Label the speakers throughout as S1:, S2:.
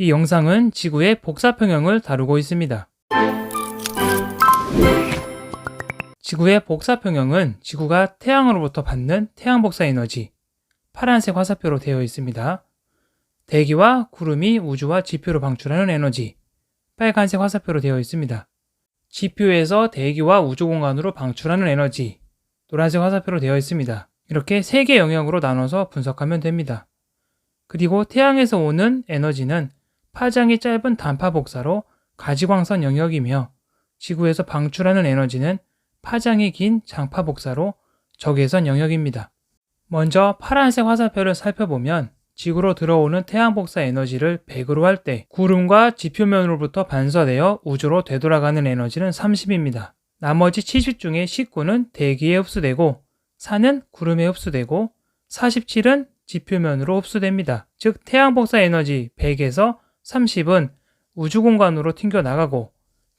S1: 이 영상은 지구의 복사평형을 다루고 있습니다. 지구의 복사평형은 지구가 태양으로부터 받는 태양 복사 에너지, 파란색 화살표로 되어 있습니다. 대기와 구름이 우주와 지표로 방출하는 에너지, 빨간색 화살표로 되어 있습니다. 지표에서 대기와 우주 공간으로 방출하는 에너지, 노란색 화살표로 되어 있습니다. 이렇게 세 개 영역으로 나눠서 분석하면 됩니다. 그리고 태양에서 오는 에너지는 파장이 짧은 단파 복사로 가지광선 영역이며 지구에서 방출하는 에너지는 파장이 긴 장파 복사로 적외선 영역입니다. 먼저 파란색 화살표를 살펴보면 지구로 들어오는 태양 복사 에너지를 100으로 할 때 구름과 지표면으로부터 반사되어 우주로 되돌아가는 에너지는 30입니다. 나머지 70 중에 19는 대기에 흡수되고 4는 구름에 흡수되고 47은 지표면으로 흡수됩니다. 즉 태양 복사 에너지 100에서 30은 우주 공간으로 튕겨 나가고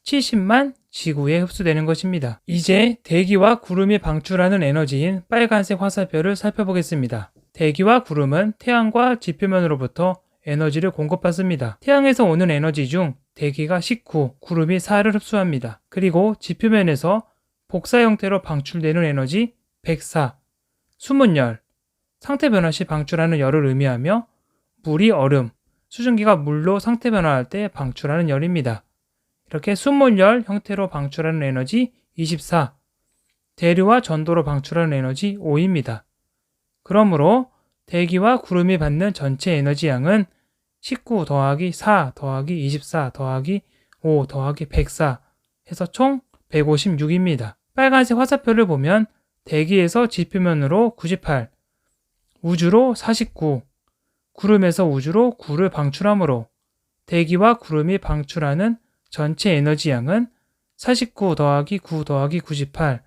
S1: 70만 지구에 흡수되는 것입니다. 이제 대기와 구름이 방출하는 에너지인 빨간색 화살표를 살펴보겠습니다. 대기와 구름은 태양과 지표면으로부터 에너지를 공급받습니다. 태양에서 오는 에너지 중 대기가 19, 구름이 4를 흡수합니다. 그리고 지표면에서 복사 형태로 방출되는 에너지 104, 숨은 열, 상태 변화 시 방출하는 열을 의미하며 물이 얼음, 수증기가 물로 상태 변화할 때 방출하는 열입니다. 이렇게 숨문열 형태로 방출하는 에너지 24, 대류와 전도로 방출하는 에너지 5입니다. 그러므로 대기와 구름이 받는 전체 에너지 양은 19 더하기 4 더하기 24 더하기 5 더하기 104 해서 총 156입니다. 빨간색 화살표를 보면 대기에서 지표면으로 98, 우주로 49, 구름에서 우주로 9를 방출하므로 대기와 구름이 방출하는 전체 에너지 양은 49 더하기 9 더하기 98,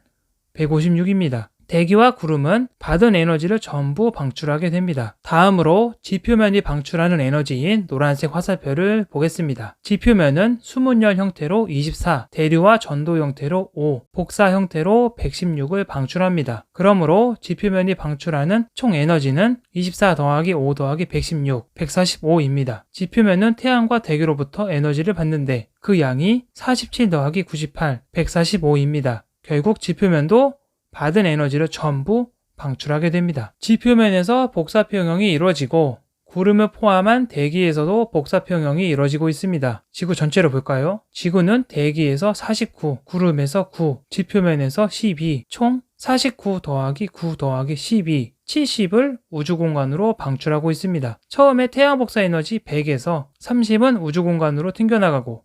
S1: 156입니다. 대기와 구름은 받은 에너지를 전부 방출하게 됩니다. 다음으로 지표면이 방출하는 에너지인 노란색 화살표를 보겠습니다. 지표면은 수문열 형태로 24, 대류와 전도 형태로 5, 복사 형태로 116을 방출합니다. 그러므로 지표면이 방출하는 총 에너지는 24 더하기 5 더하기 116, 145입니다. 지표면은 태양과 대기로부터 에너지를 받는데 그 양이 47 더하기 98, 145입니다. 결국 지표면도 받은 에너지를 전부 방출하게 됩니다. 지표면에서 복사평형이 이루어지고 구름을 포함한 대기에서도 복사평형이 이루어지고 있습니다. 지구 전체로 볼까요? 지구는 대기에서 49, 구름에서 9, 지표면에서 12, 총 49 더하기 9 더하기 12, 70을 우주 공간으로 방출하고 있습니다. 처음에 태양 복사 에너지 100에서 30은 우주 공간으로 튕겨나가고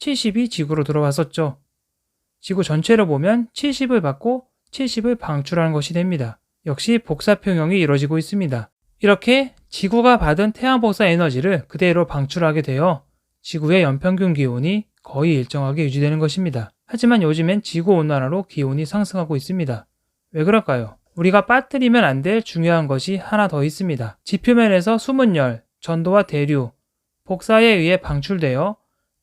S1: 70이 지구로 들어왔었죠. 지구 전체로 보면 70을 받고 70을 방출하는 것이 됩니다. 역시 복사평형이 이루어지고 있습니다. 이렇게 지구가 받은 태양 복사 에너지를 그대로 방출하게 되어 지구의 연평균 기온이 거의 일정하게 유지되는 것입니다. 하지만 요즘엔 지구 온난화로 기온이 상승하고 있습니다. 왜 그럴까요? 우리가 빠뜨리면 안 될 중요한 것이 하나 더 있습니다. 지표면에서 숨은 열, 전도와 대류, 복사에 의해 방출되어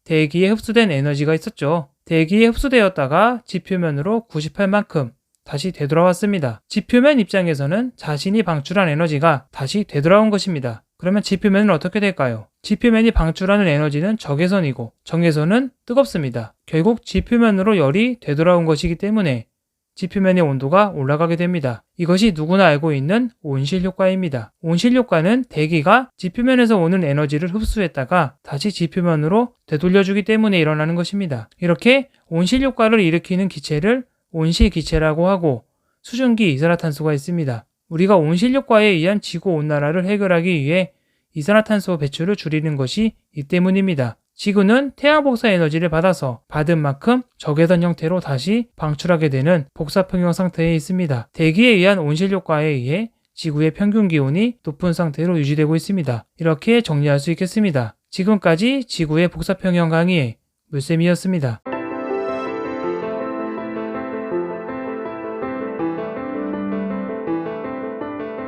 S1: 대기에 흡수된 에너지가 있었죠. 대기에 흡수되었다가 지표면으로 98만큼 다시 되돌아왔습니다. 지표면 입장에서는 자신이 방출한 에너지가 다시 되돌아온 것입니다. 그러면 지표면은 어떻게 될까요? 지표면이 방출하는 에너지는 적외선이고 정외선은 뜨겁습니다. 결국 지표면으로 열이 되돌아온 것이기 때문에 지표면의 온도가 올라가게 됩니다. 이것이 누구나 알고 있는 온실 효과입니다. 온실 효과는 대기가 지표면에서 오는 에너지를 흡수했다가 다시 지표면으로 되돌려주기 때문에 일어나는 것입니다. 이렇게 온실 효과를 일으키는 기체를 온실 기체라고 하고 수증기 이산화탄소가 있습니다. 우리가 온실 효과에 의한 지구 온난화를 해결하기 위해 이산화탄소 배출을 줄이는 것이 이 때문입니다. 지구는 태양 복사 에너지를 받아서 받은 만큼 적외선 형태로 다시 방출하게 되는 복사평형 상태에 있습니다. 대기에 의한 온실 효과에 의해 지구의 평균 기온이 높은 상태로 유지되고 있습니다. 이렇게 정리할 수 있겠습니다. 지금까지 지구의 복사평형 강의의 물쌤이었습니다.